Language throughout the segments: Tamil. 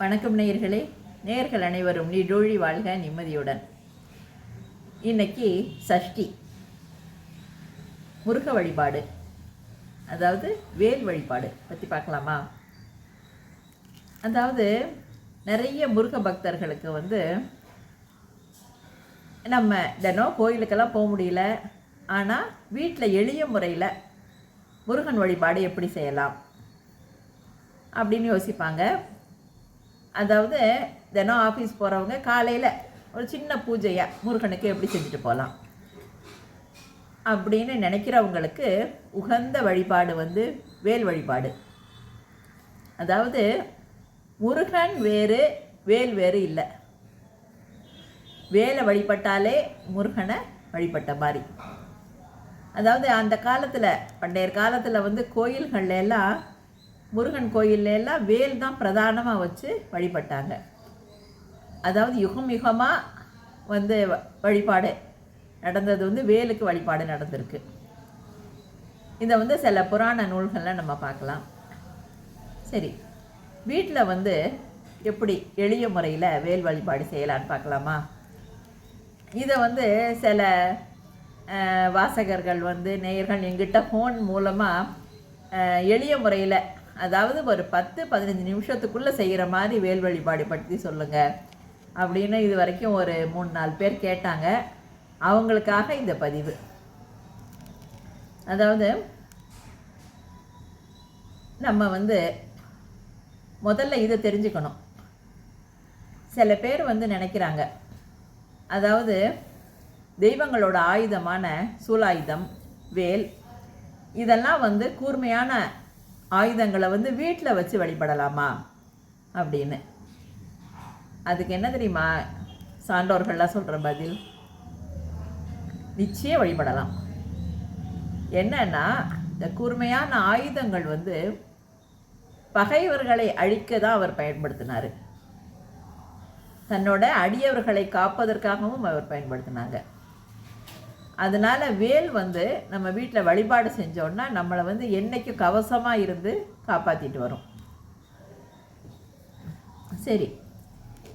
வணக்கம் நேயர்களே. நேயர்கள் அனைவரும் நீடோழி வாழ்க நிம்மதியுடன். இன்னைக்கு சஷ்டி. முருக வழிபாடு. அதாவது வேல் வழிபாடு பற்றி பார்க்கலாமா? அதாவது நிறைய முருக பக்தர்களுக்கு வந்து நம்ம தினம் கோயிலுக்கெல்லாம் போக முடியல. ஆனால் வீட்டில் எளிய முறையில் முருகன் வழிபாடு எப்படி செய்யலாம்? அப்படின்னு யோசிப்பாங்க. அதாவது தினம் ஆஃபீஸ் போகிறவங்க காலையில் ஒரு சின்ன பூஜையை முருகனுக்கு எப்படி செஞ்சுட்டு போகலாம் அப்படின்னு நினைக்கிறவங்களுக்கு உகந்த வழிபாடு வந்து வேல் வழிபாடு. அதாவது முருகன் வேறு வேல் வேறு இல்லை. வேலை வழிபட்டாலே முருகனை வழிபட்ட மாதிரி. அதாவது அந்த காலத்தில் பண்டைய காலத்தில் வந்து கோயில்கள்ல எல்லாம் முருகன் கோயில்ல எல்லாம் வேல் தான் பிரதானமாக வச்சு வழிபட்டாங்க. அதாவது யுகம் யுகமாக வந்து வ- வழிபாடு நடந்தது வந்து வேலுக்கு வழிபாடு நடந்திருக்கு. இதை வந்து சில புராண நூல்களில் நம்ம பார்க்கலாம். சரி வீட்டில் வந்து எப்படி எளிய முறையில் வேல் வழிபாடு செய்யலான்னு பார்க்கலாமா? இதை வந்து சில வாசகர்கள் வந்து நேயர்கள் எங்கிட்ட ஃபோன் மூலமாக எளிய முறையில் அதாவது ஒரு பத்து பதினஞ்சு நிமிஷத்துக்குள்ளே செய்கிற மாதிரி வேல் வழிபாடு பற்றி சொல்லுங்கள் அப்படின்னு இது வரைக்கும் ஒரு மூணு நாலு பேர் கேட்டாங்க. அவங்களுக்காக இந்த பதிவு. அதாவது நம்ம வந்து முதல்ல இதை தெரிஞ்சுக்கணும். சில பேர் வந்து நினைக்கிறாங்க. அதாவது தெய்வங்களோட ஆயுதமான சூலாயுதம் வேல் இதெல்லாம் வந்து கூர்மையான ஆயுதங்களை வந்து வீட்டில் வச்சு வழிபடலாமா? அப்படின்னு. அதுக்கு என்ன தெரியுமா? சான்றோர்கள்லாம் சொல்கிற பதில்? நிச்சயம் வழிபடலாம். என்னன்னா இந்த கூர்மையான ஆயுதங்கள் வந்து பகைவர்களை அழிக்க தான் அவர் பயன்படுத்தினார். தன்னோட அடியவர்களை காப்பதற்காகவும் அவர் பயன்படுத்தினாங்க. அதனால் வேல் வந்து நம்ம வீட்டில் வழிபாடு செஞ்சோன்னா நம்மளை வந்து என்றைக்கும் கவசமாக இருந்து காப்பாற்றிட்டு வரும். சரி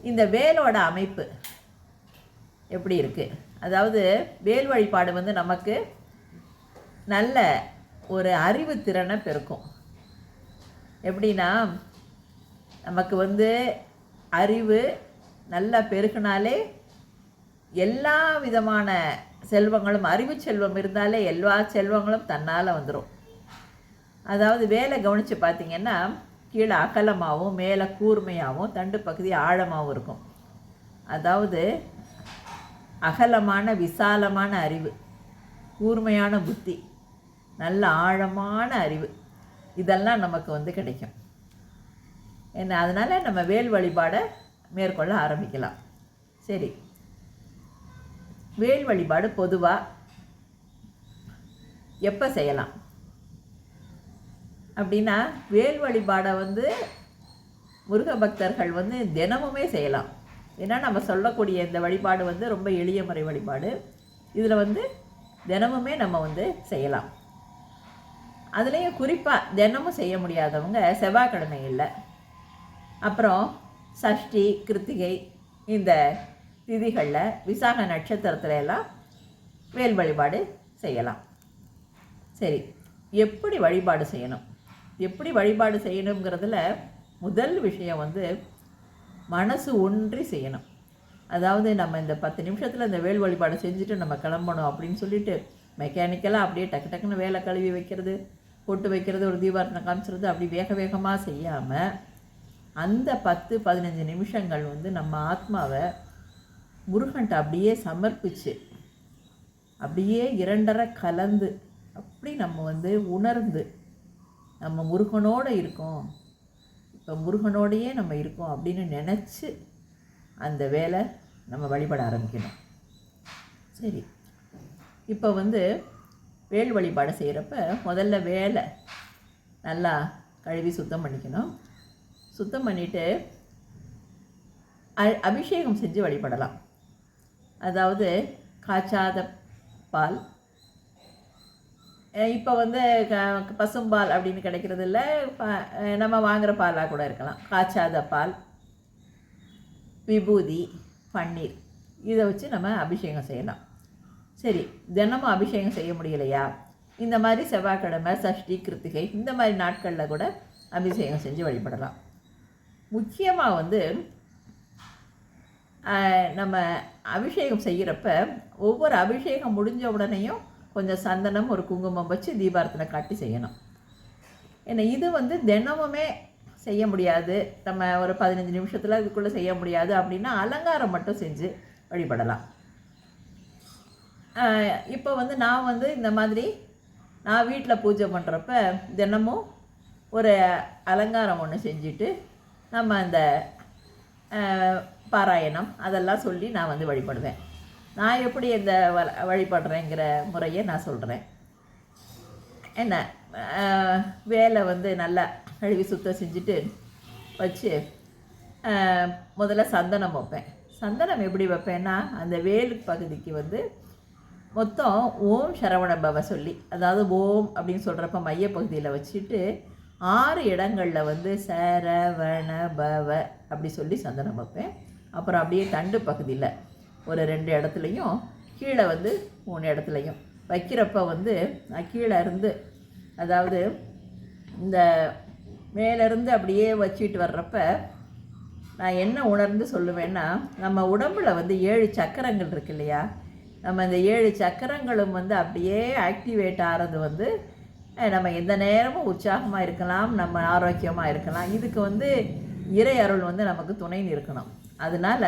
இந்த வேலோட அமைப்பு எப்படி இருக்குது அதாவது வேல் வழிபாடு வந்து நமக்கு நல்ல ஒரு அறிவு திறனை பெருக்கும். எப்படின்னா நமக்கு வந்து அறிவு நல்லா பெருகினாலே எல்லா விதமான செல்வங்களும் அறிவு செல்வம் இருந்தாலே எல்லா செல்வங்களும் தன்னால் வந்துடும் அதாவது வேலை கவனித்து பார்த்தீங்கன்னா கீழே அகலமாகவும் மேலே கூர்மையாகவும் தண்டு பகுதி ஆழமாகவும் இருக்கும். அதாவது அகலமான விசாலமான அறிவு கூர்மையான புத்தி நல்ல ஆழமான அறிவு இதெல்லாம் நமக்கு வந்து கிடைக்கும். என்ன அதனால் நம்ம வேல் வழிபாடை மேற்கொள்ள ஆரம்பிக்கலாம். சரி. வேல் வழிபாடு பொதுவாக எப்போ செய்யலாம்? அப்படின்னா வேல் வழிபாடை வந்து முருக பக்தர்கள் வந்து தினமுமே செய்யலாம். ஏன்னா நம்ம சொல்லக்கூடிய இந்த வழிபாடு வந்து ரொம்ப எளிய முறை வழிபாடு. இதில் வந்து தினமுமே நம்ம வந்து செய்யலாம். அதுலேயும் குறிப்பாக தினமும் செய்ய முடியாதவங்க செவ்வாய்க்கிழமைகளில் அப்புறம் சஷ்டி கிருத்திகை இந்த திதிகளில் விசாக நட்சத்திரத்துல எல்லாம் வேல் வழிபாடு செய்யலாம். சரி எப்படி வழிபாடு செய்யணும்? எப்படி வழிபாடு செய்யணுங்கிறதுல முதல் விஷயம் வந்து மனசு ஒன்றி செய்யணும். அதாவது நம்ம இந்த பத்து நிமிஷத்தில் இந்த வேல் வழிபாடு செஞ்சுட்டு நம்ம கிளம்பணும் அப்படின்னு சொல்லிட்டு மெக்கானிக்கலாக அப்படியே டக்கு டக்குன்னு வேலை கழுவி வைக்கிறது போட்டு வைக்கிறது ஒரு தீபாரத்தனை காமிச்சிருது அப்படி வேக வேகமாக செய்யாமல் அந்த பத்து பதினஞ்சு நிமிஷங்கள் வந்து நம்ம ஆத்மாவை முருகன்ட்ட அப்படியே சமர்ப்பிச்சு அப்படியே இரண்டரை கலந்து அப்படி நம்ம வந்து உணர்ந்து நம்ம முருகனோடு இருக்கோம். இப்போ முருகனோடையே நம்ம இருக்கோம் அப்படின்னு நினச்சி அந்த வேலை நம்ம வழிபட ஆரம்பிக்கணும். சரி. இப்போ வந்து வேல் வழிபாடு செய்கிறப்ப முதல்ல வேலை நல்லா கழுவி சுத்தம் பண்ணிக்கணும். சுத்தம் பண்ணிவிட்டு அ- அபிஷேகம் செஞ்சு வழிபடலாம். அதாவது காய்ச்சாத பால். இப்போ வந்து க பசும்பால் அப்படின்னு கிடைக்கிறது இல்லை நம்ம வாங்குகிற பாலாக கூட இருக்கலாம். காய்ச்சாத பால் விபூதி பன்னீர். இதை வச்சு நம்ம அபிஷேகம் செய்யலாம். சரி தினமும் அபிஷேகம் செய்ய முடியலையா? இந்த மாதிரி செவ்வாய்க்கிழமை சஷ்டி கிருத்திகை இந்த மாதிரி நாட்களில் கூட அபிஷேகம் செஞ்சு வழிபடலாம். முக்கியமாக வந்து நம்ம அபிஷேகம் செய்கிறப்ப ஒவ்வொரு அபிஷேகம் முடிஞ்ச உடனேயும் கொஞ்சம் சந்தனம் ஒரு குங்குமம் வச்சு தீபாரத்தனை காட்டி செய்யணும். ஏன்னா இது வந்து தினமுமே செய்ய முடியாது. நம்ம ஒரு பதினஞ்சு நிமிஷத்தில் இதுக்குள்ளே செய்ய முடியாது அப்படின்னா அலங்காரம் மட்டும் செஞ்சு வழிபடலாம். இப்போ வந்து நான் வந்து இந்த மாதிரி நான் வீட்டில் பூஜை பண்ணுறப்ப தினமும் ஒரு அலங்காரம் ஒன்று செஞ்சுட்டு நம்ம அந்த பாராயணம் அதெல்லாம் சொல்லி நான் வந்து வழிபடுவேன். நான் எப்படி இந்த வ- வழிபடுறேங்கிற முறையை நான் சொல்கிறேன் என்ன வேலை வந்து நல்லா கழுவி சுத்தம் செஞ்சுட்டு வச்சு முதல்ல சந்தனம் வைப்பேன். சந்தனம் எப்படி வைப்பேன்னா அந்த வேலு பகுதிக்கு வந்து மொத்தம் ஓம் சரவண பவ சொல்லி அதாவது ஓம் அப்படின்னு சொல்கிறப்ப மையப்பகுதியில் வச்சுட்டு ஆறு இடங்களில் வந்து சரவண பவ அப்படி சொல்லி சந்தனம் வைப்பேன். அப்புறம் அப்படியே தண்டு பகுதியில் ஒரு ரெண்டு இடத்துலையும் கீழே வந்து மூணு இடத்துலையும். வைக்கிறப்ப வந்து நான் கீழே இருந்து அதாவது இந்த மேலேருந்து அப்படியே வச்சுட்டு வர்றப்ப நான் என்ன உணர்ந்து சொல்லுவேன்னா நம்ம உடம்புல வந்து ஏழு சக்கரங்கள் இருக்கு இல்லையா? நம்ம இந்த ஏழு சக்கரங்களும் வந்து அப்படியே ஆக்டிவேட் ஆகிறது வந்து நம்ம எந்த நேரமும் உற்சாகமாக இருக்கலாம் நம்ம ஆரோக்கியமாக இருக்கலாம். இதுக்கு வந்து இறை அருள் வந்து நமக்கு துணை நிற்கணும். அதனால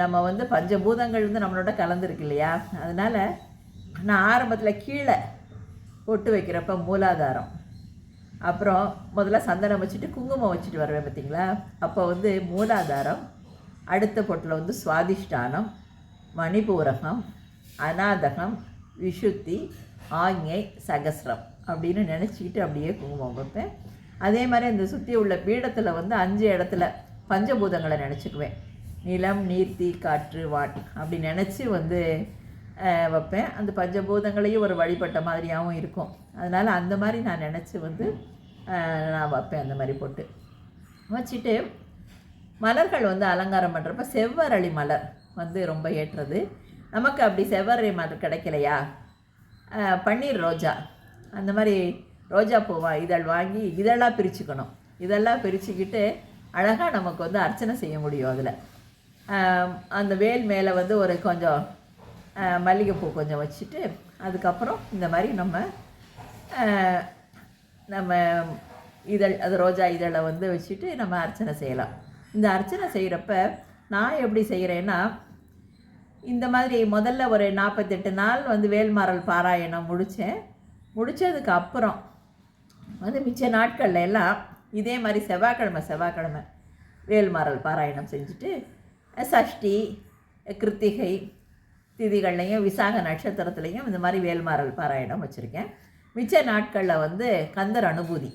நம்ம வந்து பஞ்சபூதங்கள் வந்து நம்மளோட கலந்துருக்கு இல்லையா? அதனால் நான் ஆரம்பத்தில் கீழே பொட்டு வைக்கிறப்ப மூலாதாரம். அப்புறம் முதல்ல சந்தனம் வச்சுட்டு குங்குமம் வச்சுட்டு வருவேன் பார்த்தீங்களா அப்போ வந்து மூலாதாரம் அடுத்த பொட்டில் வந்து சுவாதிஷ்டானம் மணிபூரகம் அநாதகம் விஷுத்தி ஆஞ்ஞை சகஸ்ரம் அப்படின்னு நினச்சிக்கிட்டு அப்படியே குங்குமம் வைப்பேன். அதே மாதிரி இந்த சுற்றி உள்ள பீடத்தில் வந்து அஞ்சு இடத்துல பஞ்சபூதங்களை நினச்சிக்குவேன். நிலம் நீர் தீ காற்று வாட் அப்படி நினச்சி வந்து வைப்பேன். அந்த பஞ்சபூதங்களையும் ஒரு வழிபட்ட மாதிரியாகவும் இருக்கும். அதனால் அந்த மாதிரி நான் நினச்சி வந்து நான் வைப்பேன் அந்த மாதிரி போட்டு. வச்சுட்டு மலர்கள் வந்து அலங்காரம் பண்ணுறப்ப செவ்வரளி மலர் வந்து ரொம்ப ஏற்றது. நமக்கு அப்படி செவ்வரளி மலர் கிடைக்கலையா? பன்னீர் ரோஜா. அந்த மாதிரி ரோஜா பூவா இதழ் வாங்கி இதழாக பிரிச்சுக்கணும். இதெல்லாம் பிரிச்சுக்கிட்டு அழகாக நமக்கு வந்து அர்ச்சனை செய்ய முடியும் அதில். அந்த வேல் மேலே வந்து ஒரு கொஞ்சம் மல்லிகைப்பூ கொஞ்சம் வச்சுட்டு அதுக்கப்புறம் இந்த மாதிரி நம்ம நம்ம இதழ் அது ரோஜா இதழை வந்து வச்சுட்டு நம்ம அர்ச்சனை செய்யலாம். இந்த அர்ச்சனை செய்கிறப்ப நான் எப்படி செய்கிறேன்னா இந்த மாதிரி முதல்ல ஒரு நாற்பத்தெட்டு நாள் வந்து வேல்மாறல் பாராயணம் முடித்தேன் முடித்ததுக்கு அப்புறம் வந்து மிச்ச நாட்கள்ல எல்லாம் இதே மாதிரி செவ்வாய்க்கிழமை செவ்வாய்க்கிழமை வேல்மாறல் பாராயணம் செஞ்சுட்டு சஷ்டி கிருத்திகை திதிகள்லையும் விசாக நட்சத்திரத்துலையும் இந்த மாதிரி வேல்மாறல் பாராயணம் வச்சுருக்கேன். மிச்ச நாட்களில் வந்து கந்தர் அனுபூதி.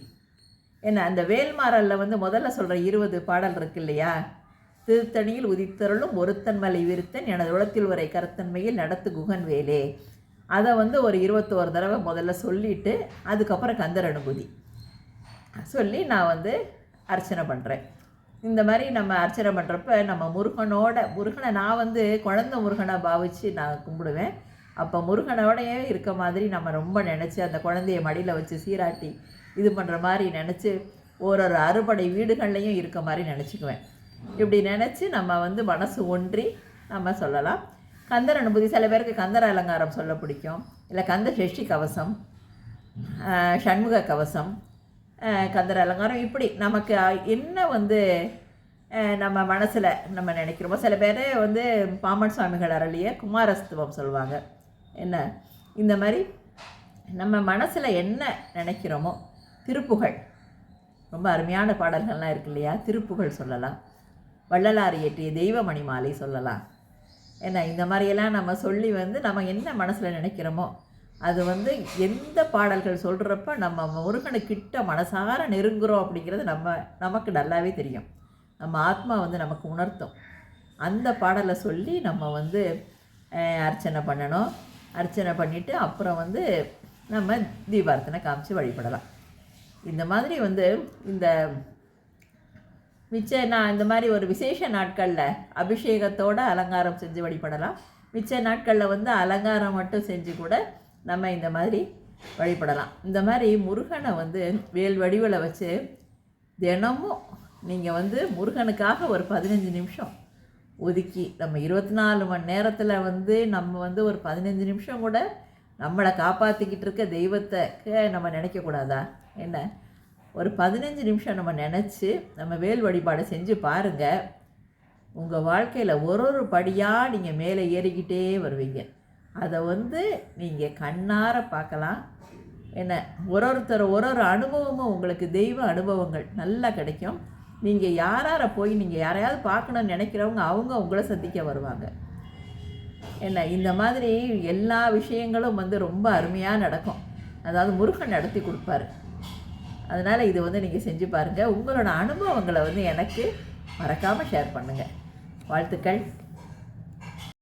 என்ன அந்த வேல்மாறலில் வந்து முதல்ல சொல்கிற இருபது பாடல் இருக்கு இல்லையா? திருத்தணியில் உதித்தருளும் ஒருத்தன் மலை விருத்தன் எனது உலத்தில் உரை கருத்தன்மையில் நடத்து குகன் வேலே. அதை வந்து ஒரு இருபத்தோரு தடவை முதல்ல சொல்லிட்டு அதுக்கப்புறம் கந்தர் அனுபூதி. சொல்லி நான் வந்து அர்ச்சனை பண்ணுறேன் இந்த மாதிரி நம்ம அர்ச்சனை பண்ணுறப்ப நம்ம முருகனோட முருகனை நான் வந்து குழந்த முருகனை பாவிச்சு நான் கும்பிடுவேன். அப்போ முருகனோடையே இருக்க மாதிரி நம்ம ரொம்ப நினச்சி அந்த குழந்தைய மடியில் வச்சு சீராட்டி இது பண்ணுற மாதிரி நினச்சி ஒரு ஒரு அறுபடை வீடுகள்லையும் இருக்க மாதிரி நினச்சிக்குவேன். இப்படி நினச்சி நம்ம வந்து மனசு ஒன்றி நம்ம சொல்லலாம். கந்தர் அனுபூதி சில பேருக்கு கந்தர் அலங்காரம் சொல்ல பிடிக்கும். இல்லை கந்த சஷ்டி கவசம் சண்முக கவசம் கந்தர் அலங்காரம். இப்படி நமக்கு என்ன வந்து நம்ம மனசில் நம்ம நினைக்கிறோமோ சில பேர் வந்து பாமன் சுவாமிகள் அருளிய குமாரஸ்துவம் சொல்லுவாங்க என்ன? இந்த மாதிரி நம்ம மனசில் என்ன நினைக்கிறோமோ திருப்புகழ் ரொம்ப அருமையான பாடல்கள்லாம் இருக்கு இல்லையா? திருப்புகழ் சொல்லலாம். வள்ளலார் இயற்றிய தெய்வமணி மாலை சொல்லலாம். ஏன்னா இந்த மாதிரியெல்லாம் நம்ம சொல்லி வந்து நம்ம என்ன மனசில் நினைக்கிறோமோ அது வந்து எந்த பாடல்கள் சொல்கிறப்ப நம்ம முருகனுக்கிட்ட மனசார நெருங்குறோம் அப்படிங்கிறது நம்ம நமக்கு நல்லாவே தெரியும். நம்ம ஆத்மா வந்து நமக்கு உணர்த்தும். அந்த பாடலை சொல்லி நம்ம வந்து அர்ச்சனை பண்ணணும். அர்ச்சனை பண்ணிவிட்டு அப்புறம் வந்து நம்ம தீபார்த்தனை காமிச்சு வழிபடலாம். இந்த மாதிரி வந்து இந்த மிச்ச நான் இந்த மாதிரி ஒரு விசேஷ நாட்களில் அபிஷேகத்தோட அலங்காரம் செஞ்சு வழிபடலாம். மிச்ச நாட்களில் வந்து அலங்காரம் மட்டும் செஞ்சு கூட நம்ம இந்த மாதிரி வழிபடலாம். இந்த மாதிரி முருகனை வந்து வேல் வடிவில் வச்சு தினமும் நீங்கள் வந்து முருகனுக்காக ஒரு பதினஞ்சு நிமிஷம் ஒதுக்கி நம்ம இருபத்தி நாலு மணி நேரத்தில் வந்து நம்ம வந்து ஒரு பதினஞ்சு நிமிஷம் கூட நம்மளை காப்பாற்றிக்கிட்டு இருக்க தெய்வத்தை நம்ம நினைக்கக்கூடாதா என்ன? ஒரு பதினஞ்சு நிமிஷம் நம்ம நினச்சி நம்ம வேல் வழிபாடு செஞ்சு பாருங்கள் உங்கள் வாழ்க்கையில் ஒரு ஒரு படியாக நீங்கள் மேலே ஏறிக்கிட்டே வருவீங்க. அதை வந்து நீங்கள் கண்ணார பார்க்கலாம் என்ன ஒரு ஒருத்தர் ஒரு ஒரு அனுபவமும் உங்களுக்கு தெய்வ அனுபவங்கள் நல்லா கிடைக்கும். நீங்கள் யாரார போய் நீங்கள் யாரையாவது பார்க்கணும்னு நினைக்கிறவங்க அவங்க உங்களை சந்திக்க வருவாங்க. என்ன இந்த மாதிரி எல்லா விஷயங்களும் வந்து ரொம்ப அருமையாக நடக்கும். அதாவது முருகன் நடத்தி கொடுப்பாரு. அதனால் இது வந்து நீங்கள் செஞ்சு பாருங்கள் உங்களோட அனுபவங்களை வந்து எனக்கு மறக்காமல் ஷேர் பண்ணுங்கள் வாழ்த்துக்கள்.